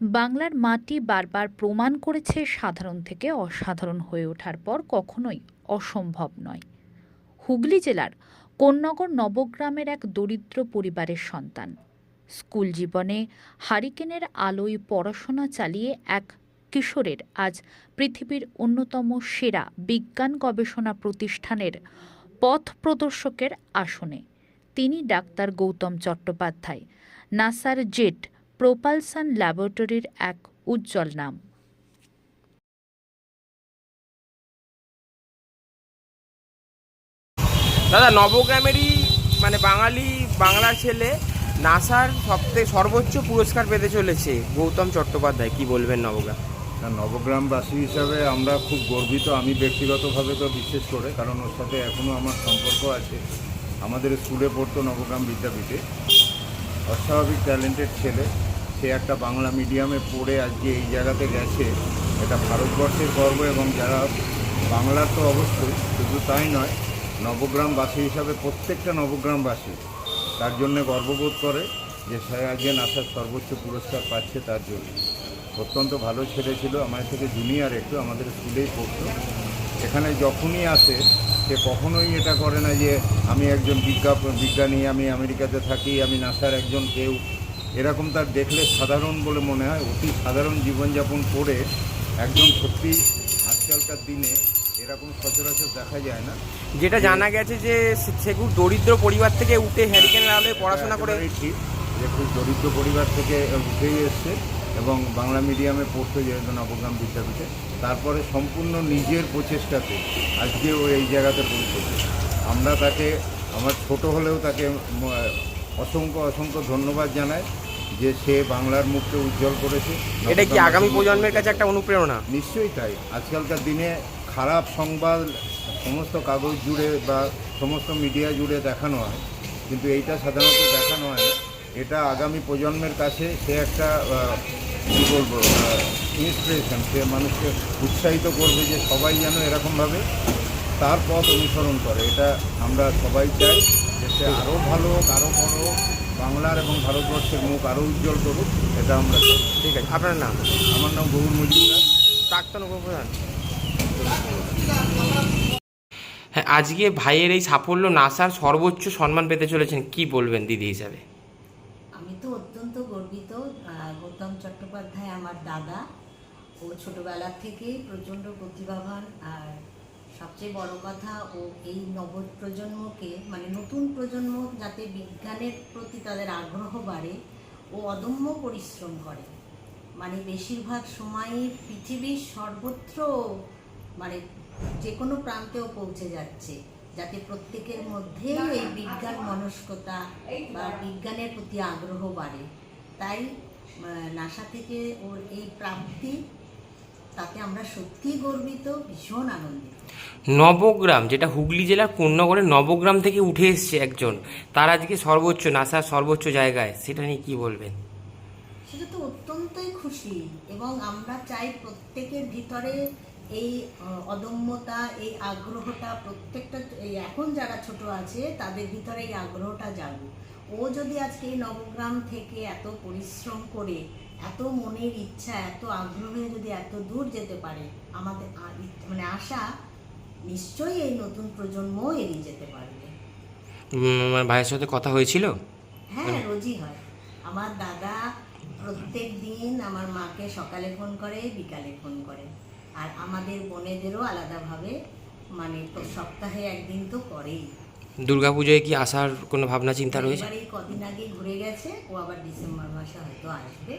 বাংলার মাটি বারবার প্রমাণ করেছে সাধারণ থেকে অসাধারণ হয়ে ওঠার পর কখনোই অসম্ভব নয়। হুগলি জেলার কোন্নগর নবগ্রামের এক দরিদ্র পরিবারের সন্তান। স্কুল জীবনে হারিকেনের আলোয় পড়াশোনা চালিয়ে এক কিশোরের আজ পৃথিবীর অন্যতম সেরা বিজ্ঞান গবেষণা প্রতিষ্ঠানের পথ প্রদর্শকের আসনে। তিনি ডাক্তার গৌতম চট্টোপাধ্যায়, নাসার জেট প্রোপালসান ল্যাবরেটরির এক উজ্জ্বল নাম। দাদা নবগ্রামেরই মানে বাঙালি বাংলার ছেলে নাসার সবথেকে সর্বোচ্চ পুরস্কার পেতে চলেছে গৌতম চট্টোপাধ্যায়। কি বলবেন নবগ্রাম? না নবগ্রামবাসী হিসাবে আমরা খুব গর্বিত। আমি ব্যক্তিগতভাবে তো বিশেষ করে কারণ ওর সাথে এখনও আমার সম্পর্ক আছে। আমাদের স্কুলে পড়তো নবগ্রাম বিদ্যাপীঠে। অস্বাভাবিক ট্যালেন্টেড ছেলে। সে একটা বাংলা মিডিয়ামে পড়ে আজকে এই জায়গাতে গেছে। এটা ভারতবর্ষের গর্ব এবং যারা বাংলার তো অবশ্যই, শুধু তাই নয়, নবগ্রামবাসী হিসাবে প্রত্যেকটা নবগ্রামবাসী তার জন্য গর্ববোধ করে যে সে আজকে নাসার সর্বোচ্চ পুরস্কার পাচ্ছে তার জন্য। অত্যন্ত ভালো ছেলে ছিল আমার থেকে জুনিয়র একটু আমাদের স্কুলেই পড়তো। এখানে যখনই আসে সে কখনোই এটা করে না যে আমি একজন বিজ্ঞাপ বিজ্ঞানী আমি আমেরিকাতে থাকি আমি নাসার একজন কেউ। এরকম তার দেখলে সাধারণ বলে মনে হয় অতি সাধারণ জীবনযাপন করে একজন সত্যি আজকালকার দিনে এরকম সচরাচর দেখা যায় না। যেটা জানা গেছে যে সে- খুব দরিদ্র পরিবার থেকে উঠে হ্যারিকেন আলোয় পড়াশোনা করে। ঠিক যে খুব দরিদ্র পরিবার থেকে উঠেই এসছে। এবং বাংলা মিডিয়ামে পড়তো যেহেতু নবগ্রাম বিদ্যাপীঠে তারপরে সম্পূর্ণ নিজের প্রচেষ্টাতে আজকে ও এই জায়গাতে পৌঁছেছে আমরা তাকে আমার ছোট হলেও তাকে অসংখ্য অসংখ্য ধন্যবাদ জানাই যে সে বাংলার মুখকে উজ্জ্বল করেছে। এটা কি আগামী প্রজন্মের কাছে একটা অনুপ্রেরণা? নিশ্চয়ই তাই। আজকালকার দিনে খারাপ সংবাদ সমস্ত কাগজ জুড়ে বা সমস্ত মিডিয়া জুড়ে দেখানো হয় কিন্তু এইটা সাধারণত দেখানো হয় না। এটা আগামী প্রজন্মের কাছে সে একটা কী বলব ইন্সপিরেশন সে মানুষকে উৎসাহিত করবে যে সবাই যেন এরকমভাবে তার পথ অনুসরণ করে। এটা আমরা সবাই চাই যে সে আরও ভালো হোক আরও বড় হোক বাংলার এবং ভারতবর্ষের মুখ আরও উজ্জ্বল করুক এটা আমরা চাই। ঠিক আছে আপনার নাম? আমার নাম গৌর মজুমদার। প্রাক্তন উপপ্রধান? হ্যাঁ আজকে ভাইয়ের এই সাফল্য নাসার সর্বোচ্চ সম্মান পেতে চলেছেন কি বলবেন দিদি হিসাবে? অত্যন্ত গর্বিত গৌতম চট্টোপাধ্যায় আমার দাদা। ও ছোটবেলা থেকে প্রচণ্ড প্রতিভাবান আর সবচেয়ে বড় কথা, ও এই নব প্রজন্মকে মানে নতুন প্রজন্ম যাতে বিজ্ঞানের প্রতি তাদের আগ্রহ বাড়ে, ও অদম্য পরিশ্রম করে। মানে বেশিরভাগ সময়ই পৃথিবীর সর্বত্র মানে যে কোনো প্রান্তেও পৌঁছে যাচ্ছে। যাতে প্রত্যেকের মধ্যে এই বিজ্ঞান মনস্কতা বা বিজ্ঞানের প্রতি আগ্রহ বাড়ে। তাই নাসা থেকে ওর এই প্রাপ্তি তাতে আমরা সত্যিই গর্বিত ভীষণ আনন্দিত। নবগ্রাম যেটা হুগলি জেলার কোন্নগরের নবগ্রাম থেকে উঠে এসছে একজন। তার আজকে সর্বোচ্চ নাসার সর্বোচ্চ জায়গায়। সেটা নিয়ে কি বলবেন? সেটা তো অত্যন্তই খুশি। এবং আমরা চাই প্রত্যেকের ভিতরে এই অদম্যতা এই আগ্রহটা প্রত্যেকটা এই এখন যারা ছোট আছে তাদের ভিতরে এই আগ্রহটা জাগুক ও যদি আজকে এই নবগ্রাম থেকে এত পরিশ্রম করে এত মনের ইচ্ছা এত আগ্রহে যদি এত দূর যেতে পারে আমাদের মানে আশা নিশ্চয়ই এই নতুন প্রজন্ম এড়িয়ে যেতে পারবে। আমার ভাইয়ের সাথে কথা হয়েছিল? হ্যাঁ রোজই হয়। আমার দাদা প্রত্যেক দিন আমার মাকে সকালে ফোন করে বিকালে ফোন করে। আর আমাদের বোনেদেরও আলাদাভাবে মানে সপ্তাহে একদিন তো করেই। দুর্গাপুজোয় কি আসার কোনো ভাবনা চিন্তা রয়েছে? কদিন আগে ঘুরে গেছে ও আবার ডিসেম্বর মাসে হয়তো আসবে।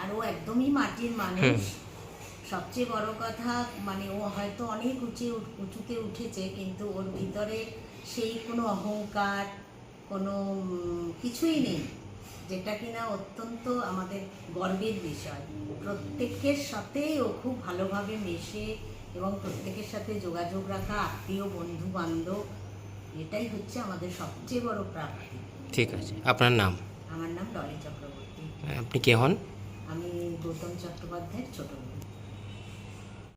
আর ও একদমই মাটির মানুষ। সবচেয়ে বড় কথা মানে ও হয়তো অনেক উঁচে উঁচুতে উঠেছে কিন্তু ওর ভিতরে সেই কোনো অহংকার কোনো কিছুই নেই। যেটা কিনা অত্যন্ত আমাদের গর্বের বিষয়। প্রত্যেকের সাথেই ও খুব ভালোভাবে মেশে এবং প্রত্যেকের সাথে যোগাযোগ রাখা আত্মীয় বন্ধু বান্ধব এটাই হচ্ছে আমাদের সবচেয়ে বড় প্রাপ্তি। ঠিক আছে। আপনার নাম? আমার নাম ডলি চক্রবর্তী। আপনি কে হন? আমি গৌতম চট্টোপাধ্যায়ের ছোট।